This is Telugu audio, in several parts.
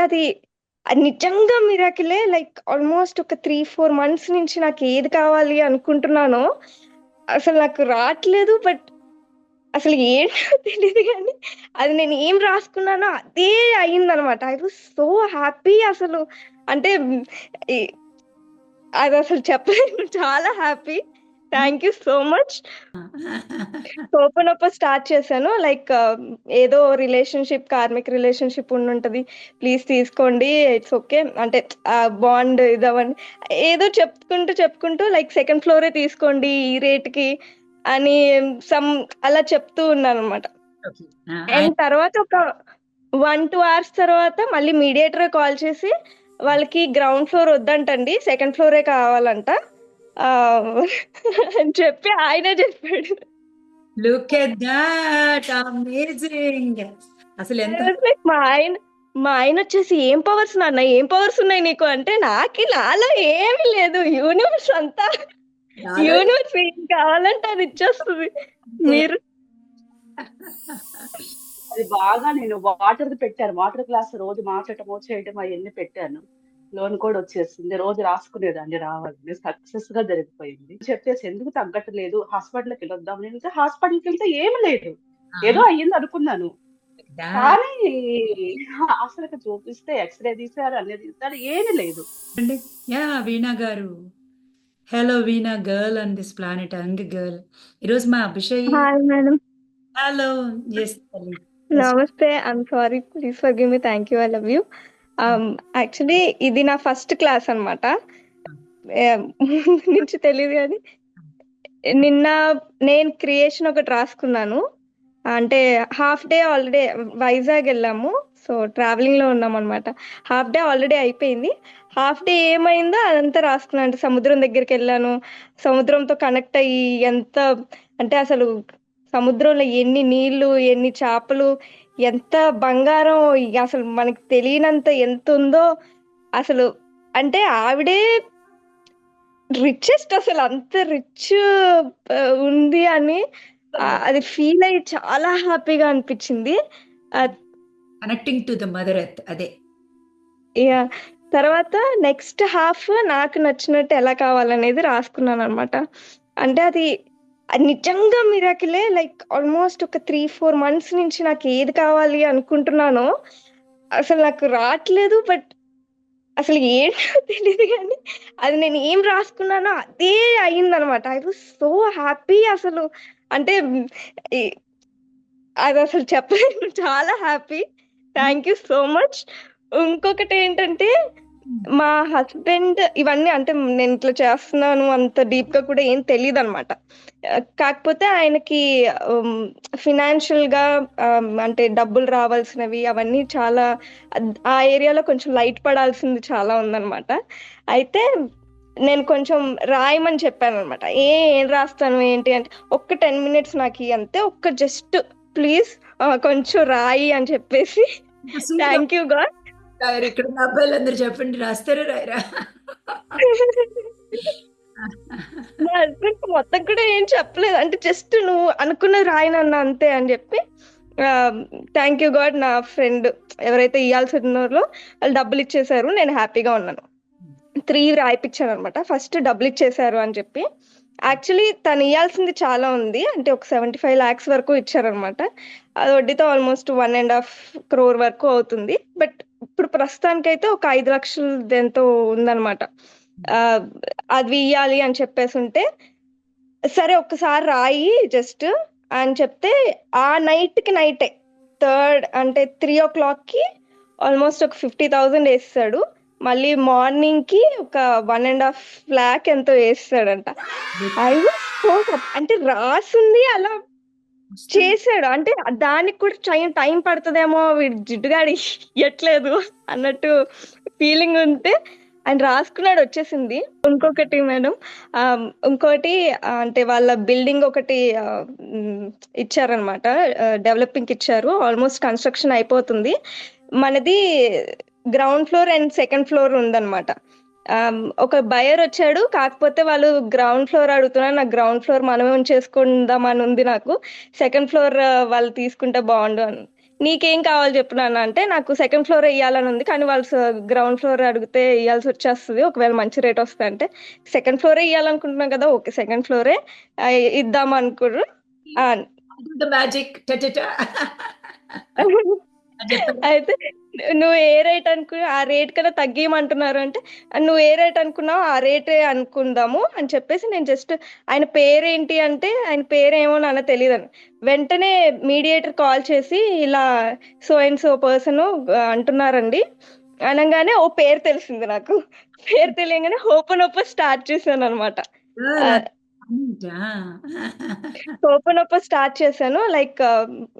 అది అది నిజంగా మిరాకిలే లైక్ ఆల్మోస్ట్ ఒక త్రీ ఫోర్ మంత్స్ నుంచి నాకు ఏది కావాలి అనుకుంటున్నానో అసలు నాకు రావట్లేదు బట్ అసలు ఏంటో తెలియదు కానీ అది నేను ఏం రాసుకున్నానో అదే అయిందనమాట. ఐ వాజ్ సో హ్యాపీ అసలు. అంటే అది అసలు చెప్పలేను. చాలా happy thank you so much open up start చేశాను. లైక్ ఏదో రిలేషన్షిప్ కార్మిక్ రిలేషన్షిప్ ఉండుంటది. ప్లీజ్ తీసుకోండి. ఇట్స్ ఓకే అంటే బాండ్ ఇదవని ఏదో చెప్పుకుంటూ చెప్పుకుంటూ లైక్ సెకండ్ ఫ్లోరే తీసుకోండి ఈ రేట్కి అని సమ్ అలా చెప్తూ ఉన్నాను అనమాట అండ్ తర్వాత ఒక వన్ టూ అవర్స్ తర్వాత మళ్ళీ మీడియేటర్ కాల్ చేసి వాళ్ళకి గ్రౌండ్ ఫ్లోర్ వద్దంటండి. సెకండ్ ఫ్లోరే కావాలంట. అని చెప్పి ఆయనే చెప్పాడు. లుక్ ఎట్ దట్ అమేజింగ్ అసలు ఎంత మా ఆయన మా ఆయన వచ్చేసి ఏం పవర్స్ నాన్న ఏం పవర్స్ ఉన్నాయి నీకు? అంటే నాకు నాలో ఏమీ లేదు. యూనివర్స్ అంతా యూనివర్స్ ఏం కావాలంటే అది ఇచ్చేస్తుంది. మీరు? అది బాగా నేను వాటర్ పెట్టాను. వాటర్ క్లాస్ రోజు మాట్లాడటమో చేయటం అవన్నీ పెట్టాను. లోన్ కూడా వచ్చేసింది. రోజు రాసుకునేదాన్ని రావాలని. సక్సెస్గా జరిగిపోయింది. చెప్పేసి ఎందుకు తగ్గట్లేదు? హాస్పిటల్కి వెళ్ళొద్దాం నేను హాస్పిటల్కి వెళ్తే ఏమి లేదు. ఏదో అయ్యింది అనుకున్నాను. కానీ అసలు చూపిస్తే ఎక్స్రే తీసారు అన్ని తీసారు ఏమీ లేదు. అండి యా వీణా గారు. Hello Veena girl and this planet young girl ఈరోజు మా అభిషేక్. హాయ్ మేడం హలో నమస్తే I'm sorry please forgive me thank you I love you Um, actually ఇది నా ఫస్ట్ క్లాస్ అనమాట నుంచి తెలియదు కానీ నిన్న నేను క్రియేషన్ ఒకటి రాసుకున్నాను. అంటే హాఫ్ డే ఆల్రెడీ వైజాగ్ వెళ్ళాము. సో ట్రావెలింగ్లో ఉన్నాం అనమాట హాఫ్ డే ఆల్రెడీ అయిపోయింది. హాఫ్ డే ఏమైందో అదంతా రాసుకున్నాను. అంటే సముద్రం దగ్గరికి వెళ్ళాను. సముద్రంతో కనెక్ట్ అయ్యి ఎంత అంటే అసలు సముద్రంలో ఎన్ని నీళ్ళు ఎన్ని చేపలు ఎంత బంగారం అసలు మనకి తెలియనంత ఎంత ఉందో అసలు అంటే ఆవిడే రిచెస్ట్ అసలు అంత రిచ్ ఉంది అని అది ఫీల్ అయ్యి చాలా హ్యాపీగా అనిపించింది. Connecting to the mother earth అదే. ఇక తర్వాత నెక్స్ట్ హాఫ్ నాకు నచ్చినట్టు ఎలా కావాలనేది రాసుకున్నాను అనమాట అంటే అది అది నిజంగా మిరాకిలే లైక్ ఆల్మోస్ట్ ఒక త్రీ ఫోర్ మంత్స్ నుంచి నాకు ఏది కావాలి అనుకుంటున్నానో అసలు నాకు రావట్లేదు బట్ అసలు ఏంటో తెలియదు కానీ అది నేను ఏం రాసుకున్నానో అదే అయిందనమాట. ఐ వాజ్ సో హ్యాపీ అసలు. అంటే అది అసలు చెప్పలేను. చాలా happy thank you so much ఇంకొకటి ఏంటంటే మా హస్బెండ్ ఇవన్నీ అంటే నేను ఇట్లా చేస్తున్నాను అంత డీప్గా కూడా ఏం తెలియదు అనమాట కాకపోతే ఆయనకి ఫినాన్షియల్గా అంటే డబ్బులు రావాల్సినవి అవన్నీ చాలా ఆ ఏరియాలో కొంచెం లైట్ పడాల్సింది చాలా ఉందన్నమాట. అయితే నేను కొంచెం రాయమని చెప్పాను అనమాట ఏ ఏం రాస్తాను ఏంటి అంటే ఒక్క టెన్ మినిట్స్ నాకు అంతే ఒక్క జస్ట్ ప్లీజ్ కొంచెం రాయి అని చెప్పేసి. Thank you God. రాయరు? ఇక్కడ ఉన్న అబ్బాయిలందరూ చెప్పండి రాస్తారా రాయరా? మా హస్బెండ్ మొత్తం కూడా ఏం చెప్పలేదు. అంటే జస్ట్ నువ్వు అనుకున్నది రాయనన్న అంతే అని చెప్పి థ్యాంక్ యూ గాడ్ నా ఫ్రెండ్ ఎవరైతే ఇవ్వాల్సి ఉన్నారో వాళ్ళు డబ్బులు ఇచ్చేసారు నేను హ్యాపీగా ఉన్నాను. త్రీ రాయిపించాను అనమాట ఫస్ట్ డబ్బులు ఇచ్చేసారు అని చెప్పి. యాక్చువల్లీ తను ఇవ్వాల్సింది చాలా ఉంది. అంటే ఒక సెవెంటీ ఫైవ్ ల్యాక్స్ వరకు ఇచ్చారనమాట అది వడ్డీతో almost one and half crore వరకు అవుతుంది. బట్ ఇప్పుడు ప్రస్తుతానికైతే ఒక ఐదు లక్షలు ఎంతో ఉందన్నమాట. అది ఇయ్యాలి అని చెప్పేసి ఉంటే సరే ఒక్కసారి రాయి జస్ట్ అని చెప్తే ఆ నైట్కి నైటే థర్డ్ అంటే త్రీ ఓ క్లాక్కి ఆల్మోస్ట్ ఒక ఫిఫ్టీ థౌజండ్ వేస్తాడు. మళ్ళీ మార్నింగ్కి ఒక వన్ అండ్ హాఫ్ ల్యాక్ ఎంతో వేస్తాడంట. ఐ వాస్ సో అంటే రాసుంది అలా చేశాడు. అంటే దానికి కూడా టైం టైం పడుతుందేమో వీడు జిడ్డుగాడి ఇయ్యట్లేదు అన్నట్టు ఫీలింగ్ ఉంటే ఆయన రాసుకున్నాడు వచ్చేసింది. ఇంకొకటి మేడం ఇంకోటి అంటే వాళ్ళ బిల్డింగ్ ఒకటి ఇచ్చారనమాట డెవలపింగ్ ఇచ్చారు. ఆల్మోస్ట్ కన్స్ట్రక్షన్ అయిపోతుంది. మనది ground floor and second floor ఉందన్నమాట. ఒక బయర్ వచ్చాడు. కాకపోతే వాళ్ళు గ్రౌండ్ ఫ్లోర్ అడుగుతున్నారు. నాకు గ్రౌండ్ ఫ్లోర్ మనమే ఉంచేసుకుందాం అని ఉంది నాకు. సెకండ్ ఫ్లోర్ వాళ్ళు తీసుకుంటే బాగుండు అని. నీకేం కావాలి చెప్పు నాన్న అంటే నాకు సెకండ్ ఫ్లోర్ ఇవ్వాలని ఉంది. కానీ వాళ్ళు గ్రౌండ్ ఫ్లోర్ అడిగితే ఇవ్వాల్సి వచ్చేస్తుంది. ఒకవేళ మంచి రేట్ వస్తుంది అంటే. సెకండ్ ఫ్లోరే ఇవ్వాలనుకుంటున్నాం కదా ఓకే సెకండ్ ఫ్లోరే ఇద్దాం అనుకుర్రు మ్యాజిక్ అయితే నువ్వు ఏ రేట్ అనుకున్నా ఆ రేట్ కన్నా తగ్గియమంటున్నారు అంటే నువ్వు ఏ రేట్ అనుకున్నావు ఆ రేటే అనుకుందాము అని చెప్పేసి నేను జస్ట్ ఆయన పేరేంటి అంటే ఆయన పేరేమో నాన్న తెలియదు అని వెంటనే మీడియేటర్ కాల్ చేసి ఇలా సో అండ్ సో పర్సన్ అంటున్నారండి. అనగానే ఓ పేరు తెలిసింది నాకు. పేరు తెలియగానే ఓపెన్ ఓపెన్ స్టార్ట్ చేశాను అనమాట ఓపెన్ ఓపెన్ స్టార్ట్ చేశాను. లైక్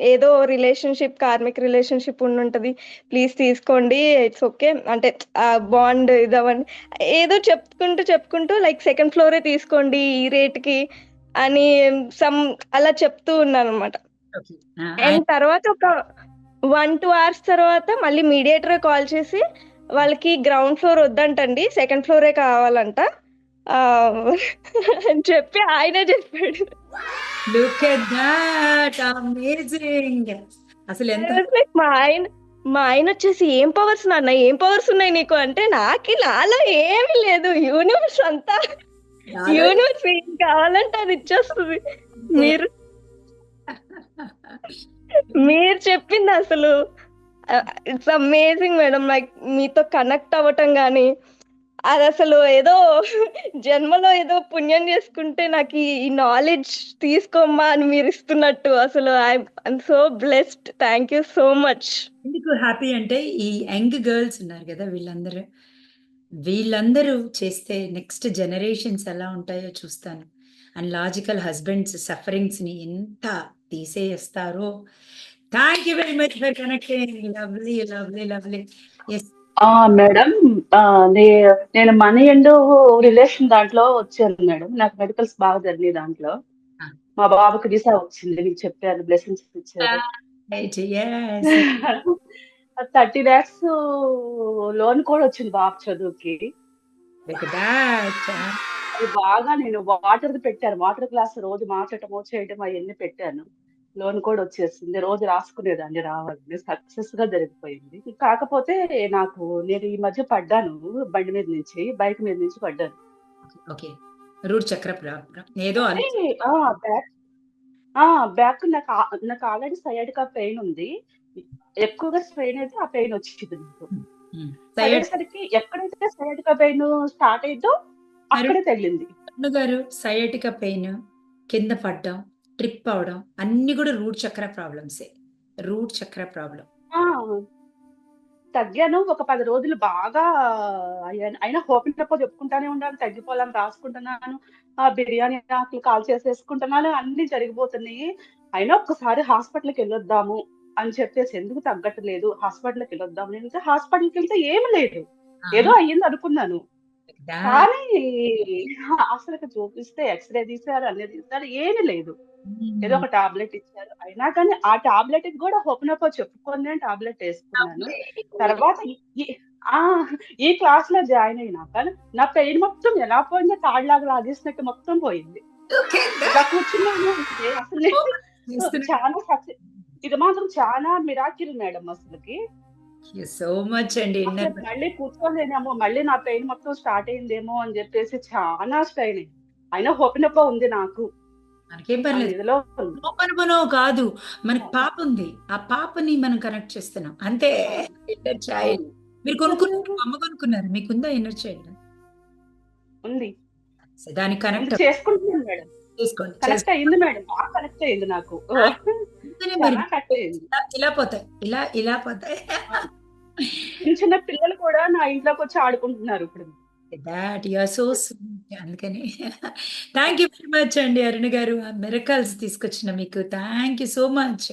ఏదో రిలేషన్షిప్ కార్మిక్ రిలేషన్షిప్ ఉండుంటది. ప్లీజ్ తీసుకోండి ఇట్స్ ఓకే. అంటే బాండ్ ఇదవని ఏదో చెప్పుకుంటూ చెప్పుకుంటూ లైక్ సెకండ్ ఫ్లోరే తీసుకోండి ఈ రేట్కి అని సమ్ అలా చెప్తూ ఉన్నాను అనమాట అండ్ తర్వాత ఒక వన్ టూ అవర్స్ తర్వాత మళ్ళీ మీడియేటర్ కాల్ చేసి వాళ్ళకి గ్రౌండ్ ఫ్లోర్ వద్దంటండి. సెకండ్ ఫ్లోరే కావాలంట. అని చెప్పి ఆయనే చెప్పాడు. లుక్ ఎట్ దట్ అమేజింగ్ అసలు ఎంత మా ఆయన మా ఆయన వచ్చేసి ఏం పవర్స్ నాన్న ఏం పవర్స్ ఉన్నాయి నీకు? అంటే నాకు నాలో ఏమీ లేదు. యూనివర్స్ అంతా యూనివర్స్ ఏం కావాలంటే అది ఇచ్చేస్తుంది. మీరు మీరు చెప్పింది అసలు ఇట్స్ అమేజింగ్ మేడం లైక్ మీతో కనెక్ట్ అవ్వటం కానీ అది అసలు ఏదో జన్మలో ఏదో పుణ్యం చేసుకుంటే నాకు ఈ- నాలెడ్జ్ తీసుకోమ్మా అని మీరు ఇస్తున్నట్టు అసలు. I'm so blessed thank you so much ఎందుకు హ్యాపీ అంటే ఈ యంగ్ గర్ల్స్ ఉన్నారు కదా వీళ్ళందరూ. వీళ్ళందరూ చేస్తే నెక్స్ట్ జనరేషన్స్ ఎలా ఉంటాయో చూస్తాను. అండ్ లాజికల్ హస్బెండ్స్ సఫరింగ్స్ని ఎంత తీసేస్తారో. Thank you very much for connecting lovely lovely lovely yes madam నేను మనీ అండ్ రిలేషన్ దాంట్లో వచ్చాను మేడం. నాకు మెడికల్స్ బాగా జరిగినాయి దాంట్లో. మా బాబుకి వీసా వచ్చింది మీకు చెప్పారు బ్లెస్సింగ్స్ ఇచ్చారు. థర్టీ ల్యాక్స్ లోన్ కూడా వచ్చింది బాబు చదువుకి. అది బాగా నేను వాటర్ పెట్టాను. వాటర్ క్లాస్ రోజు మాట్లాడటమో చేయటం అవన్నీ పెట్టాను. లోన్ కూడా వచ్చేసింది. రోజు రాసుకునేదాన్ని రావాలని సక్సెస్గా జరిగిపోయింది. కాకపోతే నాకు నేను ఈ మధ్య పడ్డాను బండి మీద నుంచి బైక్ మీద నుంచి పడ్డాను. ఓకే. రూట్ చక్ర ఏదో బ్యాక్ నాకు నాకు ఆల్రెడీ సైడ్గా పెయిన్ ఉంది. ఎక్కువగా స్ట్రెయిన్ అయితే ఆ పెయిన్ వచ్చింది నాకు. అయ్యేసరికి ఎక్కడైతే సైడ్గా పెయిన్ స్టార్ట్ అయిందో అక్కడే తగిలింది. గారు సయాటిక పెయిన్ కింద పడ్డం ట్రిప్ అవడం అన్ని కూడా రూట్ చక్ర ప్రాబ్లమ్సే రూట్ చక్ర ప్రాబ్లం ఆ తగ్గాను. ఒక పది రోజులు బాగా అయినా హోపిన్ తప్ప చెప్పుకుంటానే ఉన్నాను తగ్గిపోవాలని రాసుకుంటున్నాను. ఆ బిర్యానీ ఆకులు కాల్ చేసేసుకుంటున్నాను. అన్ని జరిగిపోతున్నాయి. అయినా ఒక్కసారి హాస్పిటల్కి వెళ్ళొద్దాము అని చెప్పేసి ఎందుకు తగ్గట్లేదు? హాస్పిటల్కి వెళ్ళొద్దాము. నేను హాస్పిటల్కి వెళ్తే ఏమి లేదు. ఏదో అయ్యింది అనుకున్నాను. కానీ అసలు చూపిస్తే ఎక్స్రే తీశారు అన్ని తీశారు ఏమీ లేదు. ఏదో ఒక టాబ్లెట్ ఇచ్చారు. అయినా కానీ ఆ టాబ్లెట్ కూడా హోపనప్ప చెప్పుకొని నేను టాబ్లెట్ వేసుకున్నాను. తర్వాత ఈ- ఈ- ఆ ఈ క్లాస్లో జాయిన్ అయినాక నా పెయిన్ మొత్తం ఎలా పోయిందో తాళ్ళలాగా లాగేసినట్టు మొత్తం పోయింది. ఇలా కూర్చున్నాను అసలు చాలా ఇది మాత్రం చాలా మిరాకిల్ మేడం అసలుకి. సో మచ్ అండి. మళ్ళీ కూర్చోలేనేమో మళ్ళీ నా పెయిన్ మొత్తం స్టార్ట్ అయిందేమో అని చెప్పేసి చాలా స్ట్రైన్ అయినా హోపినప్ప ఉంది నాకు. మనకేం పర్లేదు. ఓపెన్ కాదు మనకి పాప ఉంది. ఆ పాపని మనం కనెక్ట్ చేస్తున్నాం. అంతే ఇన్నర్ చైల్డ్ మీరు కొనుక్కున్నారు అమ్మ కొనుక్కున్నారు మీకుందా ఇన్నర్ చైల్డ్ ఉంది. దానికి కనెక్ట్ చేసుకుంటున్నాను మేడం. చేసుకోండి. కనెక్ట్ అయింది మేడం. బాగా కనెక్ట్ అయింది నాకు. ఇలా- పోతాయి. ఇలా ఇలా పోతాయి. చిన్న చిన్న పిల్లలు కూడా నా ఇంట్లోకి వచ్చి ఆడుకుంటున్నారు ఇప్పుడు. దాట్ యు ఆర్ సో అందుకని. థ్యాంక్ యూ వెరీ మచ్ అండి అరుణ్ గారు. మిరకల్స్ తీసుకొచ్చిన మీకు. Thank you so much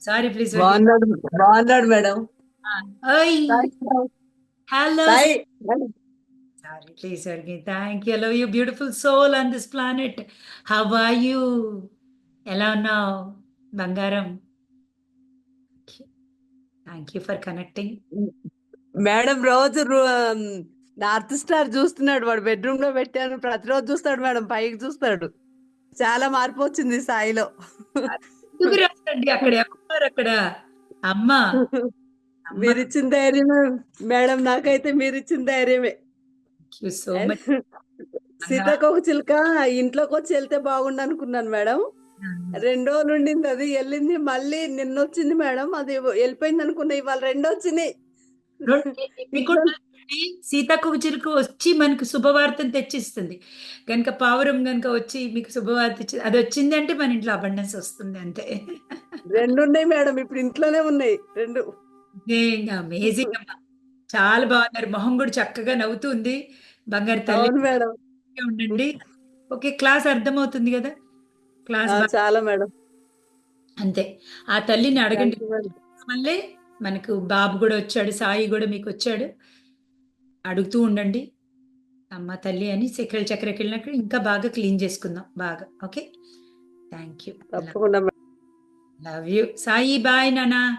sorry please బాగున్నాడు madam. Hello sorry please thank you love you beautiful soul on this planet how are you ఎలా ఉన్నావు? బంగారం. Thank you for connecting. Madam రోజు నార్త్ స్టార్ చూస్తున్నాడు వాడు. బెడ్రూమ్లో పెట్టాను. ప్రతిరోజు చూస్తాడు మేడం. పైకి చూస్తాడు. చాలా మార్పు వచ్చింది సాయిలో. అక్కడ అమ్మ. మీరు ఇచ్చిన ధైర్యమే మేడం. నాకైతే మీరు ఇచ్చిన ధైర్యమే సీతాకోక చిలుక ఇంట్లోకి వచ్చి వెళ్తే బాగుండు అనుకున్నాను మేడం. రెండు రోజులు ఉండింది అది వెళ్ళింది మళ్ళీ నిన్న వచ్చింది మేడం అది వెళ్ళిపోయింది అనుకున్నా ఇవాళ రెండు వచ్చినాయి మీకు సీతాకోక చిలుక వచ్చి మనకు శుభవార్తను తెచ్చిస్తుంది. కనుక పావురం కనుక వచ్చి మీకు శుభవార్త అది వచ్చింది అంటే మన ఇంట్లో అబండెన్స్ వస్తుంది అంతే. రెండు ఉన్నాయి మేడం ఇప్పుడు ఇంట్లోనే ఉన్నాయి రెండు. అమేజింగ్ అమ్మా. చాలా బాగున్నారు మొహం కూడా చక్కగా నవ్వుతుంది. బంగారు తల్లి మేడం. ఉండండి. ఓకే క్లాస్ అర్థమవుతుంది కదా? క్లాస్ చాలా మేడం. అంతే. ఆ తల్లిని అడగండి. మళ్ళీ మనకు బాబు కూడా వచ్చాడు సాయి కూడా మీకు వచ్చాడు. అడుగుతూ ఉండండి. అమ్మ తల్లి అని చక్కెర చక్కెరకి వెళ్ళినప్పుడు ఇంకా బాగా క్లీన్ చేసుకుందాం బాగా. Okay? Thank you. Love you. Sai bye నానా.